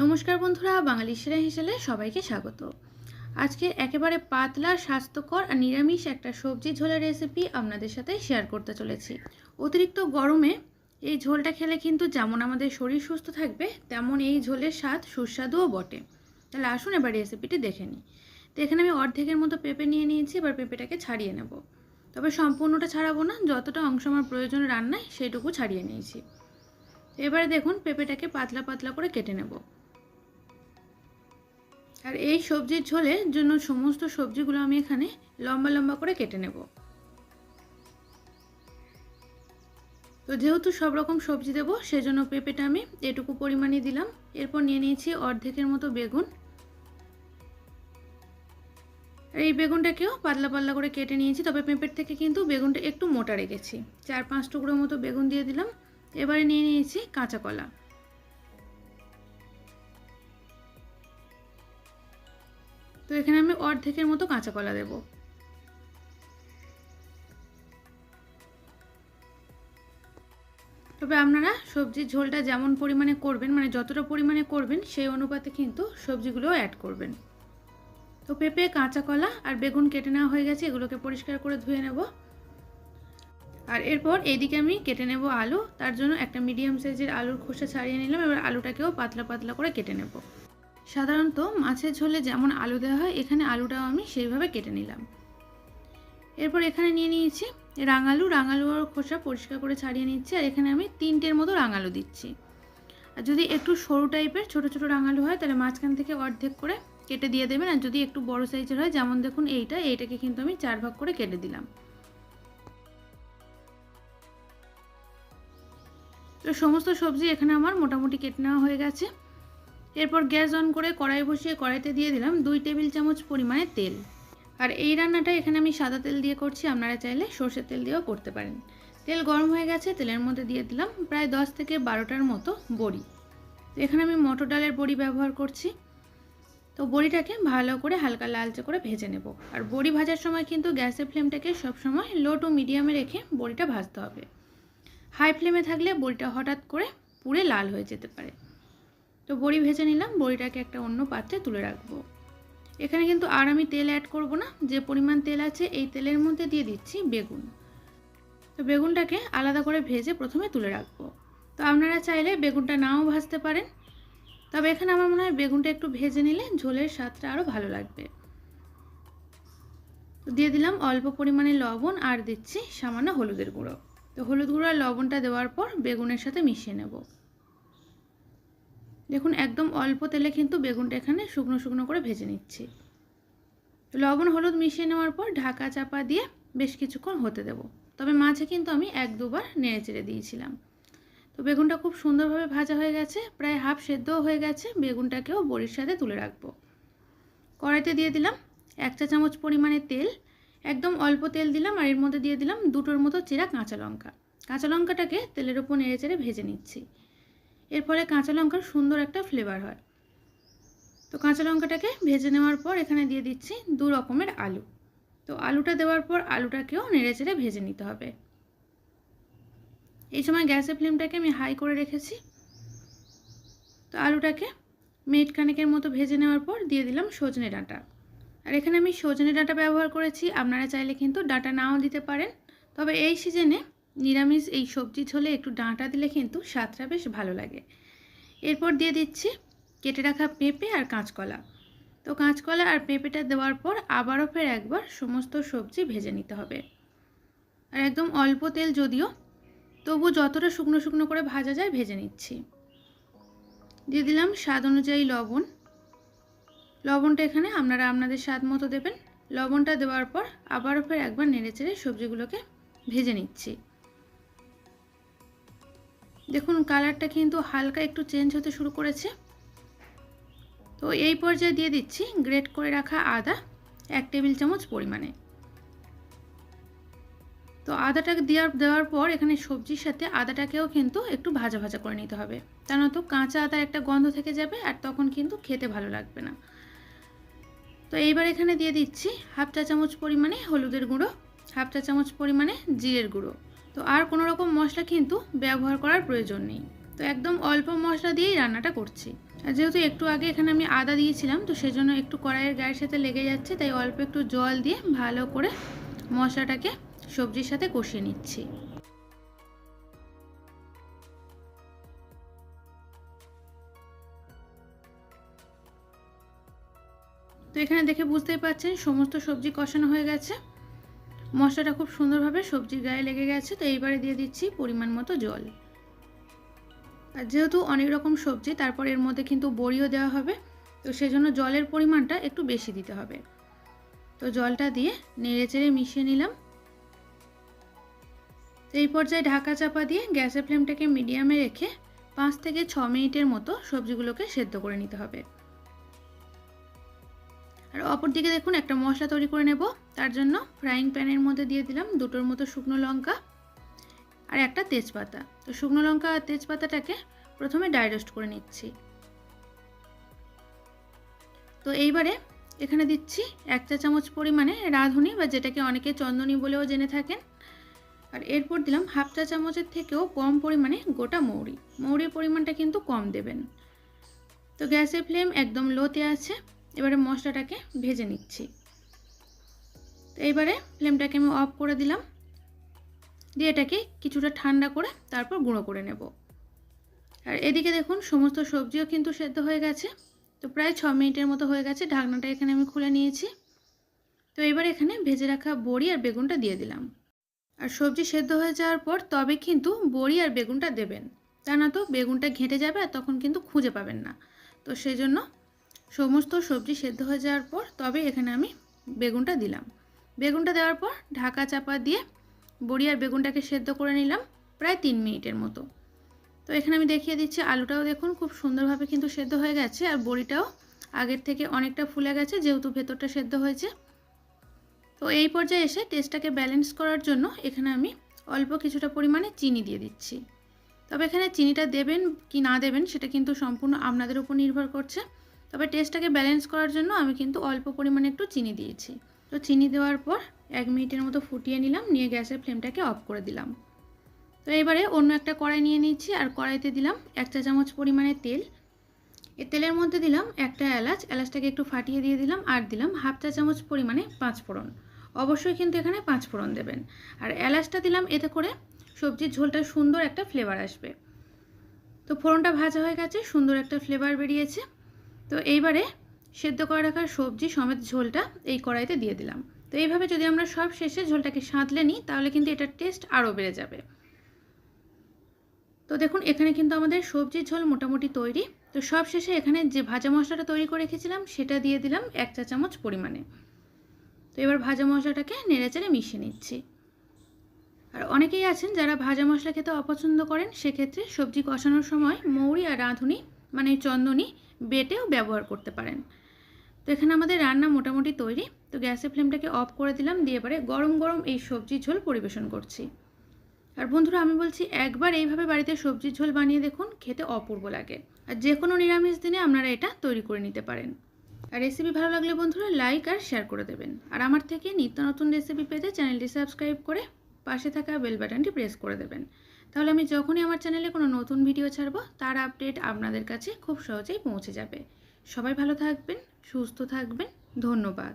নমস্কার বন্ধুরা, বাঙালি সেরা হিসেবে সবাইকে স্বাগত। আজকে একেবারে পাতলা, স্বাস্থ্যকর আর নিরামিষ একটা সবজি ঝোলের রেসিপি আপনাদের সাথে শেয়ার করতে চলেছি। অতিরিক্ত গরমে এই ঝোলটা খেলে কিন্তু যেমন আমাদের শরীর সুস্থ থাকবে, তেমন এই ঝোলের স্বাদ সুস্বাদুও বটে। তাহলে আসুন এবার রেসিপিটি দেখে নিই। তো এখানে আমি অর্ধেকের মতো পেঁপে নিয়ে নিয়েছি, এবার পেঁপেটাকে ছাড়িয়ে নেব। তবে সম্পূর্ণটা ছাড়াবো না, যতটা অংশ আমার প্রয়োজন রান্নায়, সেইটুকু ছাড়িয়ে নিয়েছি। এবারে দেখুন, পেঁপেটাকে পাতলা পাতলা করে কেটে নেব। আর এই সবজির ঝোলের জন্য সমস্ত সবজিগুলো আমি এখানে লম্বা লম্বা করে কেটে নেব। তো যেহেতু সব রকম সবজি দেবো, সেজন্য পেঁপেটা আমি এটুকু পরিমাণে দিলাম। এরপর নিয়ে নিয়েছি অর্ধেকের মতো বেগুন। আর এই বেগুনটাকেও পাতলা পাতলা করে কেটে নিয়েছি, তবে পেঁপের থেকে কিন্তু বেগুনটা একটু মোটা রেখেছি। চার পাঁচ টুকরো মতো বেগুন দিয়ে দিলাম। এবারে নিয়ে নিয়েছি কাঁচা কলা। তো এখানে আমি অর্ধেকের মতো কাঁচা কলা দেব। তবে আপনারা সবজির ঝোলটা যেমন পরিমাণে করবেন মানে যতটা পরিমাণে করবেন, সেই অনুপাতে কিন্তু সবজিগুলোও অ্যাড করবেন। তো পেঁপে, কাঁচা কলা আর বেগুন কেটে নেওয়া হয়ে গেছে, এগুলোকে পরিষ্কার করে ধুয়ে নেব। আর এরপর এইদিকে আমি কেটে নেব আলু, তার জন্য একটা মিডিয়াম সাইজের আলুর খোসা ছাড়িয়ে নিলাম, এবার আলুটাকেও পাতলা পাতলা করে কেটে নেব। সাধারণত মাছের ঝোলে যেমন আলু দেওয়া হয়, এখানে আলুটাও আমি সেইভাবে কেটে নিলাম। এরপর এখানে নিয়ে নিয়েছি রাঙালু। রাঙালুর খোসা পরিষ্কার করে ছাড়িয়ে নিচ্ছি আর এখানে আমি তিনটের মতো রাঙালু দিচ্ছি। আর যদি একটু সরু টাইপের ছোট ছোট রাঙালু হয়, তাহলে মাঝখান থেকে অর্ধেক করে কেটে দিয়ে দেবেন। আর যদি একটু বড় সাইজের হয়, যেমন দেখুন এইটা, এইটাকে কিন্তু আমি চার ভাগ করে কেটে দিলাম। তো সমস্ত সবজি এখানে আমার মোটামুটি কেটে নেওয়া হয়ে গেছে। এরপর গ্যাস অন করে কড়াই বসিয়ে কড়াইতে দিয়ে দিলাম দুই টেবিল চামচ পরিমাণে তেল। আর এই রান্নাটা এখানে আমি সাদা তেল দিয়ে করছি, আপনারা চাইলে সর্ষের তেল দিয়েও করতে পারেন। তেল গরম হয়ে গেছে, তেলের মধ্যে দিয়ে দিলাম প্রায় দশ থেকে বারোটার মতো বড়ি। তো এখানে আমি মটর ডালের বড়ি ব্যবহার করছি। তো বড়িটাকে ভালো করে হালকা লালচে করে ভেজে নেব। আর বড়ি ভাজার সময় কিন্তু গ্যাসের ফ্লেমটাকে সবসময় লো টু মিডিয়ামে রেখে বড়িটা ভাজতে হবে। হাই ফ্লেমে থাকলে বড়িটা হঠাৎ করে পুড়ে লাল হয়ে যেতে পারে। তো বড়ি ভেজে নিলাম, বড়িটাকে একটা অন্য পাত্রে তুলে রাখব। এখানে কিন্তু আর আমি তেল অ্যাড করব না, যে পরিমাণ তেল আছে এই তেলের মধ্যে দিয়ে দিচ্ছি বেগুন। তো বেগুনটাকে আলাদা করে ভেজে প্রথমে তুলে রাখব। তো আপনারা চাইলে বেগুনটা নাও ভাজতে পারেন। তবে এখানে আমার মনে হয় বেগুনটা একটু ভেজে নিলে ঝোলের স্বাদটা আরও ভালো লাগবে। তো দিয়ে দিলাম অল্প পরিমাণে লবণ আর দিচ্ছি সামান্য হলুদের গুঁড়ো। তো হলুদ গুঁড়ো আর লবণটা দেওয়ার পর বেগুনের সাথে মিশিয়ে নেব। দেখুন, একদম অল্প তেলে কিন্তু বেগুনটা এখানে শুকনো শুকনো করে ভেজে নিচ্ছি। লবণ হলুদ মিশিয়ে নেওয়ার পর ঢাকা চাপা দিয়ে বেশ কিছুক্ষণ হতে দেব। তবে মাঝে কিন্তু আমি এক দুবার নেড়ে চেড়ে দিয়েছিলাম। তো বেগুনটা খুব সুন্দরভাবে ভাজা হয়ে গেছে, প্রায় হাফ সেদ্ধও হয়ে গেছে। বেগুনটাকেও বড়ির সাথে তুলে রাখব। কড়াইতে দিয়ে দিলাম এক চা চামচ পরিমাণে তেল। একদম অল্প তেল দিলাম আর এর মধ্যে দিয়ে দিলাম দুটোর মতো চেরা কাঁচা লঙ্কা। কাঁচা লঙ্কাটাকে তেলের উপর নেড়ে চেড়ে ভেজে নিচ্ছি। এর ফলে কাঁচা লঙ্কার সুন্দর একটা ফ্লেভার হয়। তো কাঁচা লঙ্কাটাকে ভেজে নেওয়ার পর এখানে দিয়ে দিচ্ছি দু রকমের আলু। তো আলুটা দেওয়ার পর আলুটাকেও নেড়ে চেড়ে ভেজে নিতে হবে। এই সময় গ্যাসের ফ্লেমটাকে আমি হাই করে রেখেছি। তো আলুটাকে মিনিট খানেকের মতো ভেজে নেওয়ার পর দিয়ে দিলাম সজনে ডাঁটা। আর এখানে আমি সজনে ডাঁটা ব্যবহার করেছি, আপনারা চাইলে কিন্তু ডাঁটা নাও দিতে পারেন। তবে এই সিজনে নিরামিষ এই সবজি ঝোলে একটু ডাঁটা দিলে কিন্তু স্বাদটা বেশ ভালো লাগে। এরপর দিয়ে দিচ্ছি কেটে রাখা পেঁপে আর কাঁচকলা। তো কাঁচকলা আর পেঁপেটা দেওয়ার পর আবারও ফের একবার সমস্ত সবজি ভেজে নিতে হবে। আর একদম অল্প তেল যদিও, তবু যতটা শুকনো শুকনো করে ভাজা যায় ভেজে নিচ্ছি। দিয়ে দিলাম স্বাদ অনুযায়ী লবণ। লবণটা এখানে আপনারা আপনাদের স্বাদ মতো দেবেন। লবণটা দেওয়ার পর আবারও ফের একবার নেড়ে চেড়ে সবজিগুলোকে ভেজে নিচ্ছি। দেখুন কালারটা কিন্তু হালকা একটু চেঞ্জ হতে শুরু করেছে। তো এই পর্যায়ে দিয়ে দিচ্ছি গ্রেট করে রাখা আদা, এক টেবিল চামচ পরিমাণে। তো আদাটা দেওয়ার দেওয়ার পর এখানে সবজির সাথে আদাটাকেও কিন্তু একটু ভাজা ভাজা করে নিতে হবে। তা নয়তো কাঁচা আদার একটা গন্ধ থেকে যাবে আর তখন কিন্তু খেতে ভালো লাগবে না। তো এইবার এখানে দিয়ে দিচ্ছি হাফ চা চামচ পরিমাণে হলুদের গুঁড়ো, হাফ চা চামচ পরিমাণে জিরের গুঁড়ো। তো আর কোনো রকম মশলা কিন্তু ব্যবহার করার প্রয়োজন নেই। তো একদম অল্প মশলা দিয়েই রান্নাটা করছি। আর যেহেতু একটু আগে এখানে আমি আদা দিয়েছিলাম, তো সেজন্য একটু কড়াইয়ের গায়ের সাথে লেগে যাচ্ছে, তাই অল্প একটু জল দিয়ে ভালো করে মশলাটাকে সবজির সাথে কষিয়ে নিচ্ছি। তো এখানে দেখে বুঝতেই পারছেন, সমস্ত সবজি কষানো হয়ে গেছে। মশলাটা খুব সুন্দরভাবে সবজির গায়ে লেগে গেছে, তো এইবারে দিয়ে দিচ্ছি পরিমাণ মতো জল। আর যেহেতু অনেক রকম সবজি, তারপর এর মধ্যে কিন্তু বড়িও দেওয়া হবে, তো সেজন্য জলের পরিমাণটা একটু বেশি দিতে হবে। তো জলটা দিয়ে নেড়ে চেড়ে মিশিয়ে নিলাম। তো এই পর্যায়ে ঢাকা চাপা দিয়ে গ্যাসের ফ্লেমটাকে মিডিয়ামে রেখে পাঁচ থেকে ছ মিনিটের মতো সবজিগুলোকে সেদ্ধ করে নিতে হবে। আর অপর দিকে দেখুন একটা মশলা তৈরি করে নেব। তার জন্য ফ্রাইং প্যানের মধ্যে দিয়ে দিলাম দুটোর মতো শুকনো লঙ্কা আর একটা তেজপাতা। তো শুকনো লঙ্কা আর তেজপাতাটাকে প্রথমে ডাইরোস্ট করে নিচ্ছি। তো এইবারে এখানে দিচ্ছি এক চা চামচ পরিমাণে রাঁধুনি বা যেটাকে অনেকে চন্দনী বলেও জেনে থাকেন। আর এরপর দিলাম হাফ চা চামচের থেকেও কম পরিমাণে গোটা মৌরি। মৌরির পরিমাণটা কিন্তু কম দেবেন। তো গ্যাসের ফ্লেম একদম লোতে আছে। এবারে মশলাটাকে ভেজে নিচ্ছি। তো এইবারে ফ্লেমটাকে আমি অফ করে দিলাম। দিয়ে এটাকে কিছুটা ঠান্ডা করে তারপর গুঁড়ো করে নেব। আর এদিকে দেখুন, সমস্ত সবজিও কিন্তু সেদ্ধ হয়ে গেছে। তো প্রায় ছ মিনিটের মতো হয়ে গেছে, ঢাকনাটা এখানে আমি খুলে নিয়েছি। তো এবার এখানে ভেজে রাখা বড়ি আর বেগুনটা দিয়ে দিলাম। আর সবজি সেদ্ধ হয়ে যাওয়ার পর তবে কিন্তু বড়ি আর বেগুনটা দেবেন। তা না তো বেগুনটা ঘেঁটে যাবে আর তখন কিন্তু খুঁজে পাবেন না। তো সেই জন্য সমস্ত সবজি সেদ্ধ হয়ে যাওয়ার পর তবে এখানে আমি বেগুনটা দিলাম। বেগুনটা দেওয়ার পর ঢাকা চাপা দিয়ে বড়ি আর বেগুনটাকে সেদ্ধ করে নিলাম প্রায় তিন মিনিটের মতো। তো এখানে আমি দেখিয়ে দিচ্ছি, আলুটাও দেখুন খুব সুন্দরভাবে কিন্তু সেদ্ধ হয়ে গেছে আর বড়িটাও আগের থেকে অনেকটা ফুলে গেছে যেহেতু ভেতরটা সেদ্ধ হয়েছে। তো এই পর্যায়ে এসে টেস্টটাকে ব্যালেন্স করার জন্য এখানে আমি অল্প কিছুটা পরিমাণে চিনি দিয়ে দিচ্ছি। তবে এখানে চিনিটা দেবেন কি না দেবেন সেটা কিন্তু সম্পূর্ণ আপনাদের উপর নির্ভর করছে। তবে টেস্টটাকে ব্যালেন্স করার জন্য আমি কিন্তু অল্প পরিমাণে একটু চিনি দিয়েছি। তো চিনি দেওয়ার পর এক মিনিটের মতো ফুটিয়ে নিলাম, নিয়ে গ্যাসের ফ্লেমটাকে অফ করে দিলাম। তো এবারে অন্য একটা কড়াই নিয়ে নিচ্ছি আর কড়াইতে দিলাম এক চা চামচ পরিমাণে তেল। এ তেলের মধ্যে দিলাম একটা এলাচ, এলাচটাকে একটু ফাটিয়ে দিয়ে দিলাম আর দিলাম হাফ চা চামচ পরিমাণে পাঁচ ফোড়ন। অবশ্যই কিন্তু এখানে পাঁচ ফোড়ন দেবেন। আর এলাচটা দিলাম এতে করে সবজির ঝোলটা সুন্দর একটা ফ্লেভার আসবে। তো ফোড়নটা ভাজা হয়ে গেছে, সুন্দর একটা ফ্লেভার বেরিয়েছে। তো এইবারে সেদ্ধ করে রাখার সবজি সমেত ঝোলটা এই কড়াইতে দিয়ে দিলাম। তো এইভাবে যদি আমরা সব শেষে ঝোলটাকে সাঁতলে নিই, তাহলে কিন্তু এটার টেস্ট আরও বেড়ে যাবে। তো দেখুন, এখানে কিন্তু আমাদের সবজির ঝোল মোটামুটি তৈরি। তো সব শেষে এখানে যে ভাজা মশলাটা তৈরি করে রেখেছিলাম, সেটা দিয়ে দিলাম এক চা চামচ পরিমাণে। তো এবার ভাজা মশলাটাকে নেড়েচেড়ে মিশিয়ে নিচ্ছি। আর অনেকেই আছেন যারা ভাজা মশলা খেতে অপছন্দ করেন, সেক্ষেত্রে সবজি কষানোর সময় মৌরি আর রাঁধুনি মানে চন্দনী বেটেও ব্যবহার করতে পারেন। তো এখানে আমাদের রান্না মোটামুটি তৈরি। তো গ্যাসের ফ্লেমটাকে অফ করে দিলাম দিয়ে এবারে গরম গরম এই সবজি ঝোল পরিবেশন করছি। আর বন্ধুরা, আমি বলছি একবার এইভাবে বাড়িতে সবজির ঝোল বানিয়ে দেখুন, খেতে অপূর্ব লাগে। আর যে কোনো নিরামিষ দিনে আপনারা এটা তৈরি করে নিতে পারেন। আর রেসিপি ভালো লাগলে বন্ধুরা লাইক আর শেয়ার করে দেবেন। আর আমার থেকে নিত্য নতুন রেসিপি পেতে চ্যানেলটি সাবস্ক্রাইব করে পাশে থাকা বেল বাটনটি প্রেস করে দেবেন। তাহলে আমি যখনই আমার চ্যানেলে কোনো নতুন ভিডিও ছাড়বো, তার আপডেট আপনাদের কাছে খুব সহজেই পৌঁছে যাবে। সবাই ভালো থাকবেন, সুস্থ থাকবেন, ধন্যবাদ।